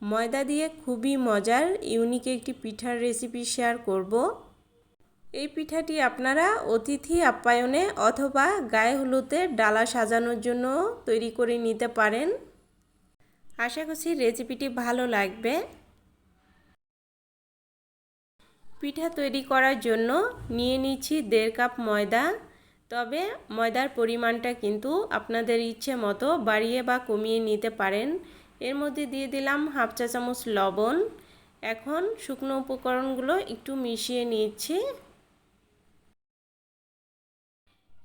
ময়দা দিয়ে খুবই মজার ইউনিক একটি পিঠার রেসিপি শেয়ার করব। এই পিঠাটি আপনারা অতিথি আপ্যায়নে অথবা গায়ে হলুদের ডালা সাজানোর জন্য তৈরি করে নিতে পারেন। আশা করছি রেসিপিটি ভালো লাগবে। পিঠা তৈরি করার জন্য নিয়ে নিচ্ছি দেড় কাপ ময়দা। তবে ময়দার পরিমাণটা কিন্তু আপনাদের ইচ্ছে মতো বাড়িয়ে বা কমিয়ে নিতে পারেন। এর মধ্যে দিয়ে দিলাম হাফ চা চামচ লবণ। এখন শুকনো উপকরণগুলো একটু মিশিয়ে নিচ্ছি।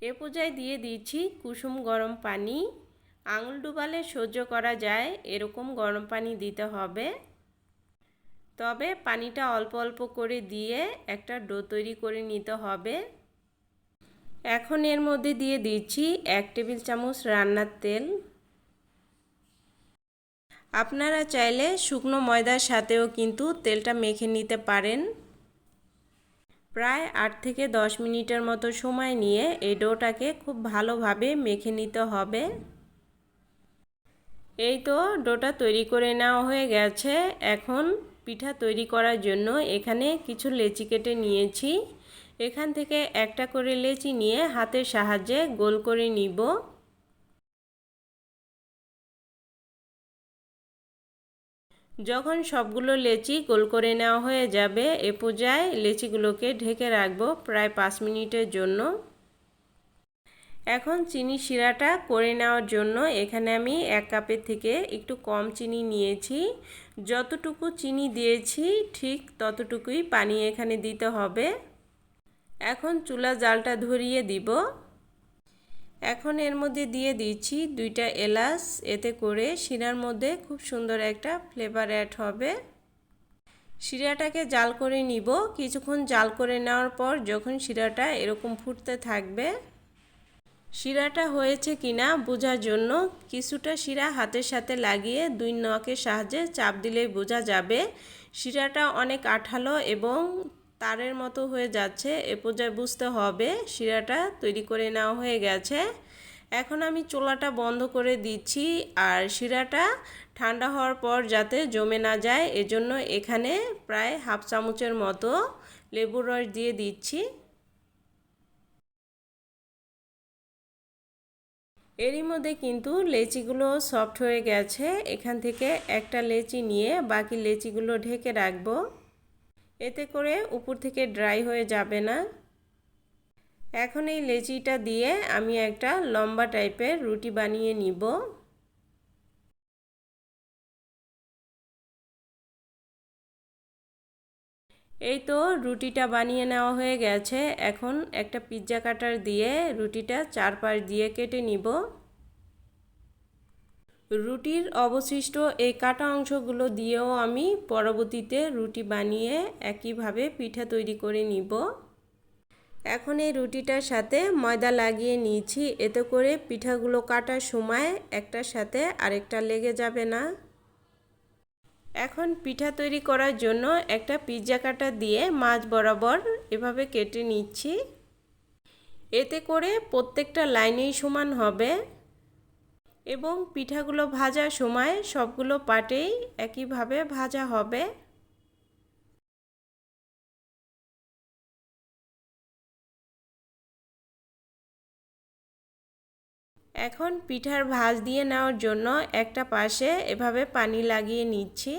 এ পর্যায়ে দিয়ে দিচ্ছি কুসুম গরম পানি। আঙুল ডুবালে সহ্য করা যায়, এরকম গরম পানি দিতে হবে। তবে পানিটা অল্প অল্প করে দিয়ে একটা ডো তৈরি করে নিতে হবে। এখন এর মধ্যে দিয়ে দিচ্ছি এক টেবিল চামচ রান্নার তেল। আপনারা চাইলে শুকনো ময়দার সাথেও কিন্তু তেলটা মেখে নিতে পারেন। প্রায় আট থেকে দশ মিনিটের মতো সময় নিয়ে এই ডোটাকে খুব ভালোভাবে মেখে নিতে হবে। এই তো ডোটা তৈরি করে নেওয়া হয়ে গেছে। এখন পিঠা তৈরি করার জন্য এখানে কিছু লেচি কেটে নিয়েছি। এখান থেকে একটা করে লেচি নিয়ে হাতের সাহায্যে গোল করে নিব। যখন সবগুলো লেচি গোল করে নেওয়া হয়ে যাবে, এ পর্যায়ে লেচিগুলোকে ঢেকে রাখব প্রায় পাঁচ মিনিটের জন্য। এখন চিনি শিরাটা করে নেওয়ার জন্য এখানে আমি এক কাপের থেকে একটু কম চিনি নিয়েছি। যতটুকু চিনি দিয়েছি, ঠিক ততটুকুই পানি এখানে দিতে হবে। এখন চুলা জালটা ধরিয়ে দিব। এখন এর মধ্যে দিয়ে দিচ্ছি দুইটা এলাচ, এতে করে শিরার মধ্যে খুব সুন্দর একটা ফ্লেভার অ্যাড হবে। শিরাটাকে জাল করে নিব। কিছুক্ষণ জাল করে নেওয়ার পর যখন শিরাটা এরকম ফুটতে থাকবে, শিরাটা হয়েছে কিনা বোঝার জন্য কিছুটা শিরা হাতের সাথে লাগিয়ে দুই নখের সাহায্যে চাপ দিলেই বোঝা যাবে। শিরাটা অনেক আঠালো এবং তারের মতো হয়ে যাচ্ছে, এ পর্যায়ে বুঝতে হবে শিরাটা তৈরি করে নেওয়া হয়ে গেছে। এখন আমি চোলাটা বন্ধ করে দিচ্ছি আর শিরাটা ঠান্ডা হওয়ার পর যাতে জমে না যায়, এজন্য এখানে প্রায় হাফ চামচের মতো লেবুর রস দিয়ে দিচ্ছি। এরই মধ্যে কিন্তু লেচিগুলো সফট হয়ে গেছে, এখান থেকে একটা লেচি নিয়ে বাকি লেচিগুলো ঢেকে রাখব। এতে করে উপর থেকে ড্রাই হয়ে যাবে না। এখন এই লেচিটা দিয়ে আমি একটা লম্বা টাইপের রুটি বানিয়ে নিব। এই তো রুটিটা বানিয়ে নেওয়া হয়ে গেছে। এখন একটা পিৎজা কাটার দিয়ে রুটিটা চারপাশ দিয়ে কেটে নিব। রুটির অবশিষ্ট এই কাটা অংশগুলো দিয়েও আমি পরবর্তীতে রুটি বানিয়ে একইভাবে পিঠা তৈরি করে নিব। এখন এই রুটিটার সাথে ময়দা লাগিয়ে নিয়েছি, এতে করে পিঠাগুলো কাটার সময় একটার সাথে আরেকটা লেগে যাবে না। এখন পিঠা তৈরি করার জন্য একটা পিৎজা কাটা দিয়ে মাছ বরাবর এভাবে কেটে নিচ্ছি। এতে করে প্রত্যেকটা লাইনেই সমান হবে। এবং পিঠাগুলো ভাজার সময় সবগুলো পাটেই একইভাবে ভাজা হবে। এখন পিঠার ভাজ দিয়ে নেওয়ার জন্য একটা পাশে এভাবে পানি লাগিয়ে নিচ্ছি।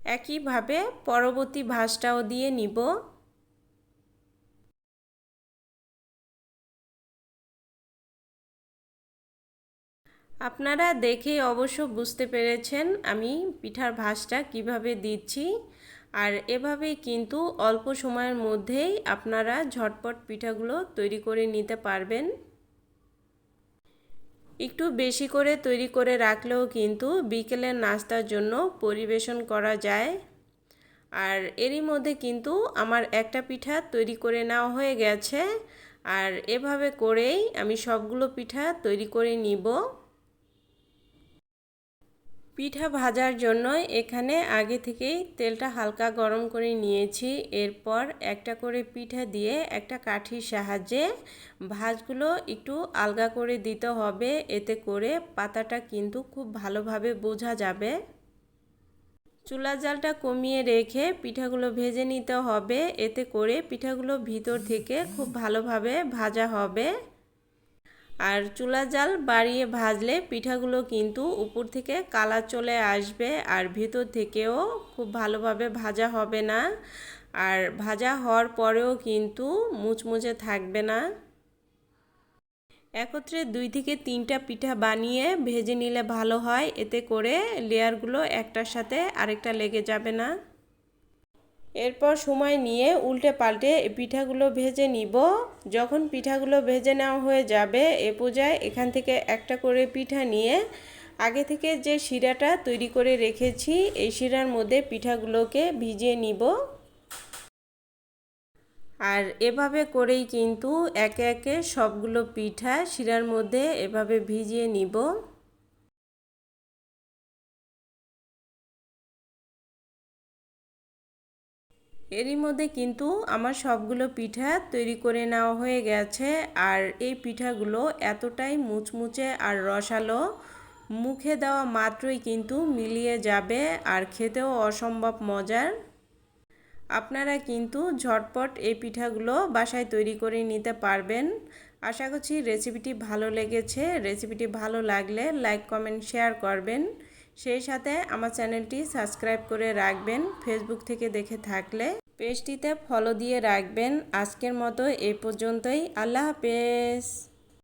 একইভাবে পরবর্তী ভাজটাও দিয়ে নিব। আপনারা দেখে অবশ্য বুঝতে পেরেছেন আমি পিঠার ভাজটা কীভাবে দিচ্ছি। আর এভাবেই কিন্তু অল্প সময়ের মধ্যেই আপনারা ঝটপট পিঠাগুলো তৈরি করে নিতে পারবেন। একটু বেশি করে তৈরি করে রাখলেও কিন্তু বিকেলের নাস্তার জন্য পরিবেশন করা যায়। আর এরই মধ্যে কিন্তু আমার একটা পিঠা তৈরি করে নেওয়া হয়ে গেছে। আর এভাবে করেই আমি সবগুলো পিঠা তৈরি করে নিব। পিঠা ভাজার জন্য এখানে আগে থেকেই তেলটা হালকা গরম করে নিয়েছি। এরপর একটা করে পিঠা দিয়ে একটা কাঠির সাহায্যে ভাজগুলো একটু আলগা করে দিতে হবে। এতে করে পাতাটা কিন্তু খুব ভালোভাবে বোঝা যাবে। চুলা জালটা কমিয়ে রেখে পিঠাগুলো ভেজে নিতে হবে। এতে করে পিঠাগুলো ভিতর থেকে খুব ভালোভাবে ভাজা হবে। আর চুলা জাল বাড়িয়ে ভাজলে পিঠাগুলো কিন্তু উপর থেকে কালার চলে আসবে আর ভিতর থেকেও খুব ভালোভাবে ভাজা হবে না। আর ভাজা হওয়ার পরেও কিন্তু মুচমুচে থাকবে না। একত্রে দুই থেকে তিনটা পিঠা বানিয়ে ভেজে নিলে ভালো হয়। এতে করে লেয়ারগুলো একটার সাথে আরেকটা লেগে যাবে না। এরপর সময় নিয়ে উল্টে পাল্টে পিঠাগুলো ভেজে নিব। যখন পিঠাগুলো ভেজে নেওয়া হয়ে যাবে, এ পূজায় এখান থেকে একটা করে পিঠা নিয়ে আগে থেকে যে শিরাটা তৈরি করে রেখেছি, এই শিরার মধ্যে পিঠাগুলোকে ভিজিয়ে নিব। আর এভাবে করেই কিন্তু একে একে সবগুলো পিঠা শিরার মধ্যে এভাবে ভিজিয়ে নিব। এরই মধ্যে কিন্তু আমার সবগুলো পিঠা তৈরি করে নেওয়া হয়ে গেছে আর এই পিঠাগুলো এতটাই মুচমুচে আর রসালো, মুখে দেওয়া মাত্রই কিন্তু মিলিয়ে যাবে আর খেতেও অসম্ভব মজার। আপনারা কিন্তু ঝটপট এই পিঠাগুলো বাসায় তৈরি করে নিতে পারবেন। আশা করছি রেসিপিটি ভালো লেগেছে। রেসিপিটি ভালো লাগলে লাইক, কমেন্ট, শেয়ার করবেন। সেই সাথে আমার চ্যানেলটি সাবস্ক্রাইব করে রাখবেন ফেসবুক থেকে দেখে থাকলে। পেজটিতে ফলো দিয়ে রাখবেন। আজকের মতো এ পর্যন্তই। আল্লাহ হাফেজ।